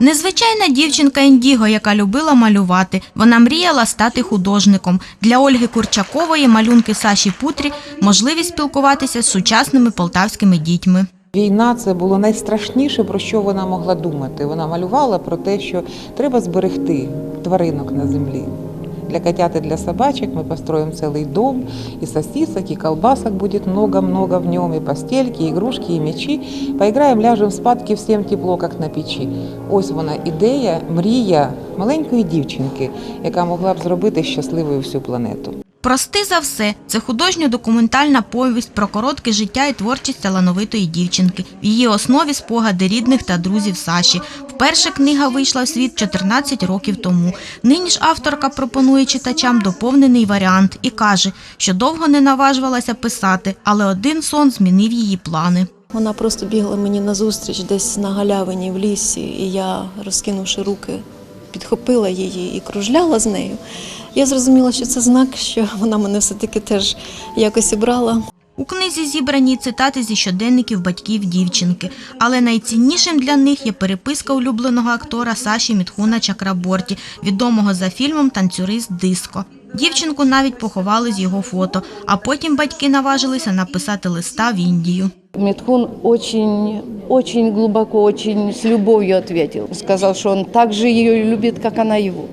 Незвичайна дівчинка Індіго, яка любила малювати. Вона мріяла стати художником. Для Ольги Курчакової малюнки Саші Путрі можливість спілкуватися з сучасними полтавськими дітьми. Війна це було найстрашніше, про що вона могла думати. Вона малювала про те, що треба зберегти тваринок на землі. Для котят и для собачек мы построим целый дом, и сосисок, и колбасок будет много-много в нем, и постельки, и игрушки, и мечи. Поиграем, ляжем спадки, всем тепло, як на печі. Ось вона ідея, мрія маленької дівчинки, яка могла б зробити щасливою всю планету. Прости за все це художньо-документальна повість про коротке життя і творчість талановитої дівчинки. В її основі спогади рідних та друзів Саші. Вперше книга вийшла в світ 14 років тому. Нині ж авторка пропонує читачам доповнений варіант і каже, що довго не наважувалася писати, але один сон змінив її плани. Вона просто бігла мені назустріч десь на галявині в лісі, і я, розкинувши руки, підхопила її і кружляла з нею. Я зрозуміла, що це знак, що вона мене все-таки теж якось обрала. У книзі зібрані цитати зі щоденників батьків дівчинки, але найціннішим для них є переписка улюбленого актора Саші Мітхуна Чакраборті, відомого за фільмом Танцюрист Диско. Дівчинку навіть поховали з його фото, а потім батьки наважилися написати листа в Індію. Митхун очень, очень глубоко, очень с любовью ответил. Сказал, что он так же ее любит, как она его.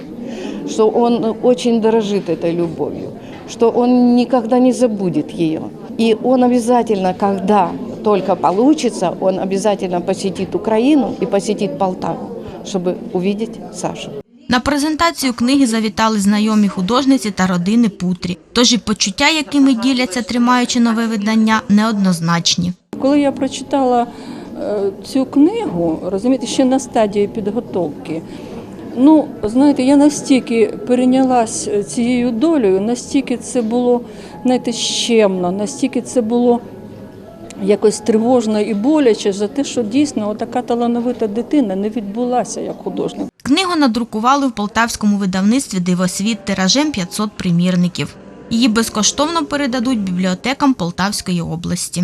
Что он очень дорожит этой любовью. Что он никогда не забудет ее. И он обязательно, когда только получится, он обязательно посетит Украину и посетит Полтаву, чтобы увидеть Сашу. На презентацію книги завітали знайомі художниці та родини Путрі. Тож і почуття, якими діляться, тримаючи нове видання, неоднозначні. Коли я прочитала е, цю книгу, розумієте, ще на стадії підготовки, ну, знаєте, я настільки перейнялась цією долею, настільки це було, знаєте, щемно, настільки це було якось тривожно і боляче за те, що дійсно така талановита дитина не відбулася як художник. Книгу надрукували в полтавському видавництві «Дивосвіт» тиражем 500 примірників. Її безкоштовно передадуть бібліотекам Полтавської області.